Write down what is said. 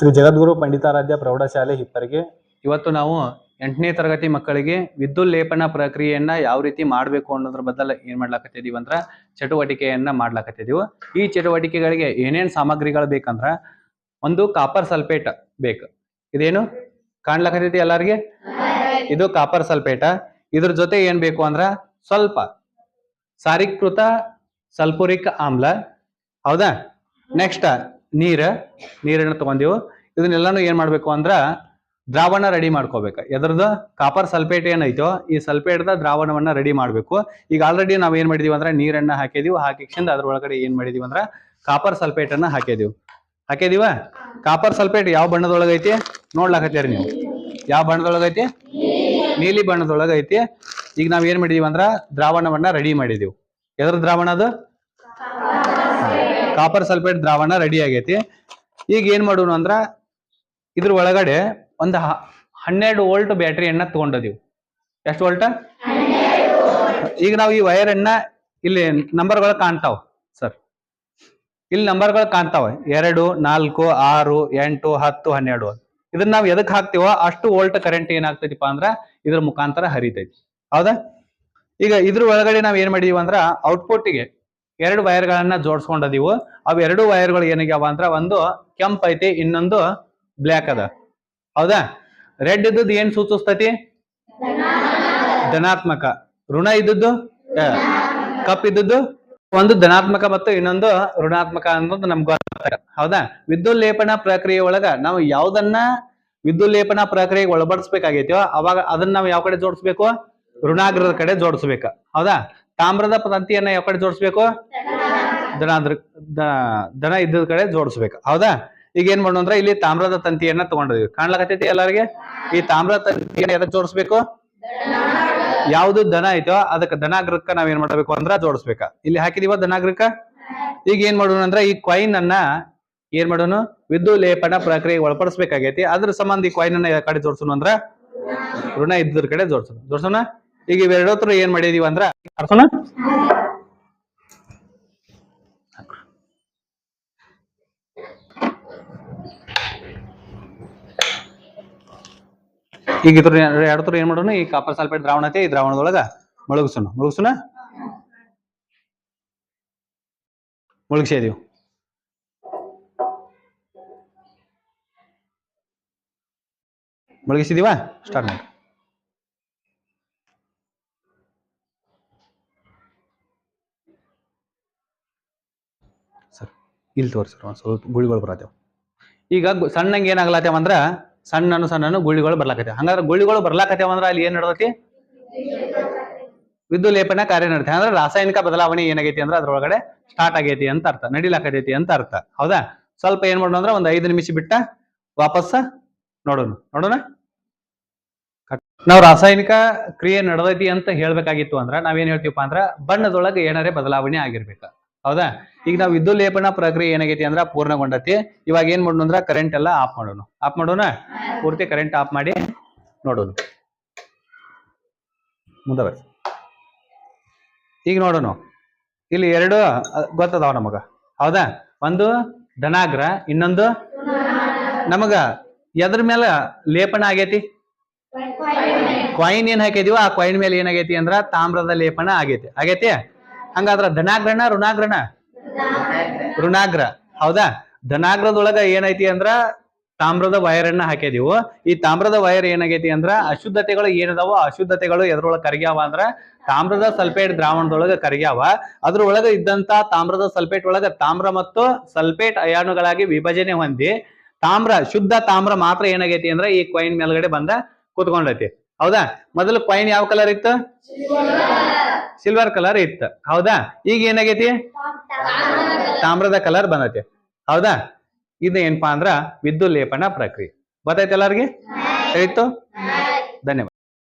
ಶ್ರೀ ಜಗದ್ಗುರು ಪಂಡಿತಾರಾಧ್ಯ ಪ್ರೌಢಶಾಲೆ ಹಿಪ್ಪರಿಗೆ ಇವತ್ತು ನಾವು ಎಂಟನೇ ತರಗತಿ ಮಕ್ಕಳಿಗೆ ವಿದ್ಯುತ್ ಲೇಪನ ಪ್ರಕ್ರಿಯೆಯನ್ನ ಯಾವ ರೀತಿ ಮಾಡಬೇಕು ಅನ್ನೋದ್ರ ಬದಲು ಏನ್ ಮಾಡ್ಲಾಕತ್ತಿದೀವಿ ಅಂದ್ರ ಚಟುವಟಿಕೆಯನ್ನ ಮಾಡ್ಲಾಕತ್ತಿದೀವಿ. ಈ ಚಟುವಟಿಕೆಗಳಿಗೆ ಏನೇನ್ ಸಾಮಗ್ರಿಗಳು ಬೇಕಂದ್ರ ಒಂದು ಕಾಪರ್ ಸಲ್ಫೇಟ್ ಬೇಕು. ಇದೇನು? ಕಾಣ್ಲಾಕತ್ತೈತಿ ಎಲ್ಲರಿಗೆ? ಇದು ಕಾಪರ್ ಸಲ್ಪೇಟ ಇದ್ರ ಜೊತೆ ಏನ್ ಬೇಕು ಅಂದ್ರ ಸ್ವಲ್ಪ ಸಾರೀಕೃತ ಸಲ್ಫುರಿಕ್ ಆಮ್ಲ. ಹೌದಾ? ನೆಕ್ಸ್ಟ್ ನೀರ್ ನೀರನ್ನು ತಗೊಂಡಿವು. ಇದನ್ನೆಲ್ಲಾನು ಏನ್ ಮಾಡ್ಬೇಕು ಅಂದ್ರ ದ್ರಾವಣ ರೆಡಿ ಮಾಡ್ಕೋಬೇಕು. ಎದ್ರದ್ದು ಕಾಪರ್ ಸಲ್ಫೇಟ್ ಏನೈತೋ, ಈ ಸಲ್ಫೇಟ್ದ ದ್ರಾವಣವನ್ನ ರೆಡಿ ಮಾಡಬೇಕು. ಈಗ ಆಲ್ರೆಡಿ ನಾವ್ ಏನ್ ಮಾಡಿದೀವಿ ಅಂದ್ರೆ ನೀರನ್ನ ಹಾಕಿದೀವಿ. ಹಾಕಿಕ್ಷಿಂದ ಅದ್ರ ಒಳಗಡೆ ಏನ್ ಮಾಡಿದೀವಿ ಅಂದ್ರ ಕಾಪರ್ ಸಲ್ಫೇಟ್ ಅನ್ನ ಹಾಕಿದೀವಿ. ಹಾಕಿದೀವ? ಕಾಪರ್ ಸಲ್ಫೇಟ್ ಯಾವ ಬಣ್ಣದೊಳಗೈತಿ ನೋಡ್ಲಾಕತ್ತೀರಿ ನೀವು. ಯಾವ ಬಣ್ಣದೊಳಗೈತಿ ನೀಲಿ ಬಣ್ಣದೊಳಗೈತಿ ಈಗ ನಾವ್ ಏನ್ ಮಾಡಿದೀವಿ ಅಂದ್ರ ದ್ರಾವಣವನ್ನ ರೆಡಿ ಮಾಡಿದೀವಿ. ಎದ್ರ ದ್ರಾವಣ ಅದು? ಕಾಪರ್ ಸಲ್ಫೇಟ್ ದ್ರಾವಣ ರೆಡಿ ಆಗೈತಿ. ಈಗ ಏನ್ ಮಾಡೋಣ ಅಂದ್ರ ಇದ್ರ ಒಳಗಡೆ ಒಂದು ಹನ್ನೆರಡು ವೋಲ್ಟ್ ಬ್ಯಾಟ್ರಿಯನ್ನ ತಗೊಂಡದೀವಿ. ಎಷ್ಟು ವೋಲ್ಟ್ ಈಗ ನಾವು ಈ ವೈರ್ ಅನ್ನ ಇಲ್ಲಿ ನಂಬರ್ಗಳು ಕಾಣ್ತಾವ ಸರ್ ಇಲ್ಲಿ ನಂಬರ್ಗಳು ಕಾಣ್ತಾವ. ಎರಡು, ನಾಲ್ಕು, ಆರು, ಎಂಟು, ಹತ್ತು, ಹನ್ನೆರಡು. ಇದನ್ನ ನಾವು ಎದಕ್ ಹಾಕ್ತಿವೋ ಅಷ್ಟು ವೋಲ್ಟ್ ಕರೆಂಟ್ ಏನಾಗ್ತೈತಿಪ್ಪ ಅಂದ್ರ ಇದ್ರ ಮುಖಾಂತರ ಹರಿತೈತಿ. ಹೌದಾ? ಈಗ ಇದ್ರ ಒಳಗಡೆ ನಾವ್ ಏನ್ ಮಾಡಿದೀವಿ ಅಂದ್ರ ಔಟ್ಪುಟ್ಗೆ ಎರಡು ವೈರ್ಗಳನ್ನ ಜೋಡಿಸ್ಕೊಂಡದೀವು. ಅವ್ ಎರಡು ವೈರ್ಗಳು ಏನಾಗ್ಯಾವ ಅಂದ್ರ ಒಂದು ಕೆಂಪ್ ಐತಿ, ಇನ್ನೊಂದು ಬ್ಲ್ಯಾಕ್ ಅದ. ಹೌದಾ? ರೆಡ್ ಇದ್ದದ್ದು ಏನ್ ಸೂಚಿಸ್ತತಿ? ಧನಾತ್ಮಕ. ಋಣ ಇದ್ದದ್ದು? ಕಪ್ ಇದ್ದದ್ದು? ಒಂದು ಧನಾತ್ಮಕ ಮತ್ತು ಇನ್ನೊಂದು ಋಣಾತ್ಮಕ ಅನ್ನೋದು ನಮ್ಗೆ ಹೌದಾ? ವಿದ್ಯುತ್ ಲೇಪನ ಪ್ರಕ್ರಿಯೆ ಒಳಗ ನಾವು ಯಾವ್ದನ್ನ ವಿದ್ಯುತ್ ಲೇಪನ ಪ್ರಕ್ರಿಯೆಗೆ ಒಳಪಡಿಸ್ಬೇಕಾಗೈತೋ ಅವಾಗ ಅದನ್ನ ನಾವು ಯಾವ ಕಡೆ ಜೋಡಿಸ್ಬೇಕು? ಋಣಾಗ್ರದ ಕಡೆ ಜೋಡಿಸ್ಬೇಕ. ಹೌದಾ? ತಾಮ್ರದ ತಂತಿಯನ್ನ ಯಾವ ಕಡೆ ಜೋಡಿಸ್ಬೇಕು? ದನ ದನ ಇದ್ದದ ಕಡೆ ಜೋಡಿಸ್ಬೇಕು. ಹೌದಾ? ಈಗ ಏನ್ ಮಾಡೋಣ ಅಂದ್ರೆ ಇಲ್ಲಿ ತಾಮ್ರದ ತಂತಿಯನ್ನ ತಗೊಂಡಿದ್ವಿ ಕಾಣ್ಲಕತ್ತೈತಿ ಎಲ್ಲರಿಗೆ? ಈ ತಾಮ್ರದ ತಂತಿಯನ್ನ ಎದಕ್ ಜೋಡಿಸ್ಬೇಕು? ಯಾವ್ದು ದನ ಐತೋ ಅದಕ್ಕೆ ದನಾಗ್ರಕ್ಕ ನಾವ್ ಏನ್ ಮಾಡ್ಬೇಕು ಅಂದ್ರ ಜೋಡಿಸ್ಬೇಕ. ಇಲ್ಲಿ ಹಾಕಿದೀವ ದನಾಗ್ರಕ್ಕ ಈಗ ಏನ್ ಮಾಡೋಣ ಅಂದ್ರೆ ಈ ಕಾಯಿನ್ ಅನ್ನ ಏನ್ ಮಾಡೋಣ? ವಿದ್ಯುತ್ ಲೇಪನ ಪ್ರಕ್ರಿಯೆಗೆ ಒಳಪಡಿಸ್ಬೇಕಾಗೈತಿ. ಅದ್ರ ಸಂಬಂಧ ಈ ಕಾಯಿನ್ ಅನ್ನ ಕಡೆ ಜೋಡಿಸೋಣ ಅಂದ್ರ ಋಣ ಇದ್ದ ಕಡೆ ಜೋಡಿಸೋಣ. ಜೋಡ್ಸೋಣ? ಈಗ ಇವೆರಡತ್ರ ಏನ್ ಮಾಡಿದೀವಿ ಅಂದ್ರ ಅರ್ಸೋಣ ಈಗ ಇದ್ರ ಹತ್ರ ಏನ್ ಮಾಡೋಣ? ಈ ಕಾಪರ್ ಸಲ್ಫೇಟ್ ದ್ರಾವಣ ಐತೆ ಈ ದ್ರಾವಣದೊಳಗ ಮುಳುಗಿಸೋಣ. ಮುಳುಗಿಸೋಣ? ಮುಳುಗಿಸಿದೀವಿ ಮುಳುಗಿಸಿದೀವ? ಸ್ಟಾರ್ಟ್ ಮಾಡಿ ಸರ್ ಇಲ್ಲಿ ತೋರಿಸಿರು ಒಂದು ಸ್ವಲ್ಪ ಗುಳಿಗಳು ಬರತ್ತೇವ ಈಗ ಸಣ್ಣಂಗೆ ಏನಾಗ್ಲತ್ತೇವ ಅಂದ್ರ, ಸಣ್ಣನು ಸಣ್ಣನು ಗುಳಿಗಳು ಬರ್ಲಾಕತ್ತೇವೆ. ಹಂಗಾದ್ರೆ ಗುಳಿಗಳು ಬರ್ಲಾಕತ್ತೇವ ಅಂದ್ರ ಅಲ್ಲಿ ಏನ್ ನಡ್ದತಿ? ವಿದ್ಯುತ್ ಲೇಪನ ಕಾರ್ಯ ನಡತೆ ಅಂದ್ರೆ ರಾಸಾಯನಿಕ ಬದಲಾವಣೆ ಏನಾಗೈತಿ ಅಂದ್ರೆ ಅದ್ರೊಳಗಡೆ ಸ್ಟಾರ್ಟ್ ಆಗೈತಿ ಅಂತ ಅರ್ಥ. ನಡಿಲಾಕತೈತಿ ಅಂತ ಅರ್ಥ. ಹೌದಾ? ಸ್ವಲ್ಪ ಏನ್ ಮಾಡೋಣ ಅಂದ್ರೆ ಒಂದ್ ಐದು ನಿಮಿಷ ಬಿಟ್ಟ ವಾಪಸ್ ನೋಡೋಣ. ನೋಡೋಣ? ನಾವು ರಾಸಾಯನಿಕ ಕ್ರಿಯೆ ನಡೆದೈತಿ ಅಂತ ಹೇಳ್ಬೇಕಾಗಿತ್ತು ಅಂದ್ರೆ ನಾವೇನ್ ಹೇಳ್ತೀವಪ್ಪ ಅಂದ್ರ ಬಣ್ಣದೊಳಗೆ ಏನಾರೇ ಬದಲಾವಣೆ ಆಗಿರ್ಬೇಕ. ಹೌದಾ? ಈಗ ನಾವು ವಿದ್ಯುತ್ ಲೇಪನ ಪ್ರಕ್ರಿಯೆ ಏನಾಗೈತಿ ಅಂದ್ರ ಪೂರ್ಣಗೊಂಡತಿ. ಇವಾಗ ಏನ್ ಮಾಡೋಣ ಅಂದ್ರ ಕರೆಂಟ್ ಎಲ್ಲ ಆಫ್ ಮಾಡೋಣ. ಆಫ್ ಮಾಡೋಣ? ಪೂರ್ತಿ ಕರೆಂಟ್ ಆಫ್ ಮಾಡಿ ನೋಡೋಣ. ಮುಂದೆ ಈಗ ನೋಡೋಣ. ಇಲ್ಲಿ ಎರಡು ಗೊತ್ತದಾವ ನಮಗ. ಹೌದಾ? ಒಂದು ಧನಾಗ್ರ ಇನ್ನೊಂದು ನಮಗ. ಎದ್ರ ಮೇಲೆ ಲೇಪನ ಆಗೈತಿ? ಕಾಯಿನ್ ಏನ್ ಹಾಕಿದೀವ ಆ ಕಾಯಿನ್ ಮೇಲೆ ಏನಾಗೈತಿ ಅಂದ್ರ ತಾಮ್ರದ ಲೇಪನ ಆಗೈತಿ. ಆಗೈತಿ? ಹಂಗಾದ್ರ ಧನಾಗ್ರಣ ಋಣಾಗ್ರಣ ಋಣಾಗ್ರ ಹೌದಾ? ಧನಾಗ್ರದೊಳಗ ಏನೈತಿ ಅಂದ್ರ ತಾಮ್ರದ ವೈರನ್ನ ಹಾಕಿದೀವು ಈ ತಾಮ್ರದ ವೈರ್ ಏನಾಗೈತಿ ಅಂದ್ರ ಅಶುದ್ಧತೆಗಳು ಏನದಾವ ಅಶುದ್ಧತೆಗಳು ಎದ್ರೊಳಗೆ ಕರಗ್ಯಾವ ಅಂದ್ರ ತಾಮ್ರದ ಸಲ್ಫೇಟ್ ದ್ರಾವಣದೊಳಗ ಕರಗ್ಯಾವ. ಅದ್ರೊಳಗ ಇದ್ದಂತ ತಾಮ್ರದ ಸಲ್ಫೇಟ್ ಒಳಗ ತಾಮ್ರ ಮತ್ತು ಸಲ್ಫೇಟ್ ಅಯಾನುಗಳಾಗಿ ವಿಭಜನೆ ಹೊಂದಿ ತಾಮ್ರ, ಶುದ್ಧ ತಾಮ್ರ ಮಾತ್ರ ಏನಾಗೈತಿ ಅಂದ್ರ ಈ ಕಾಯಿನ್ ಮೇಲ್ಗಡೆ ಬಂದ ಕೂತ್ಕೊಂಡೈತಿ. ಹೌದಾ? ಮೊದಲು ಕಾಯಿನ್ ಯಾವ ಕಲರ್ ಇತ್ತು? ಸಿಲ್ವರ್ ಕಲರ್ ಇತ್ತು. ಹೌದಾ? ಈಗ ಏನಾಗೈತಿ? ತಾಮ್ರದ ಕಲರ್ ಬಂದೈತಿ. ಹೌದಾ? ಇದು ಏನಪ್ಪಾ ಅಂದ್ರ ವಿದ್ಯುತ್ ಲೇಪನ ಪ್ರಕ್ರಿಯೆ. ಗೊತ್ತಾಯ್ತು ಎಲ್ಲರಿಗೆ? ಆಯ್ತು ಧನ್ಯವಾದ.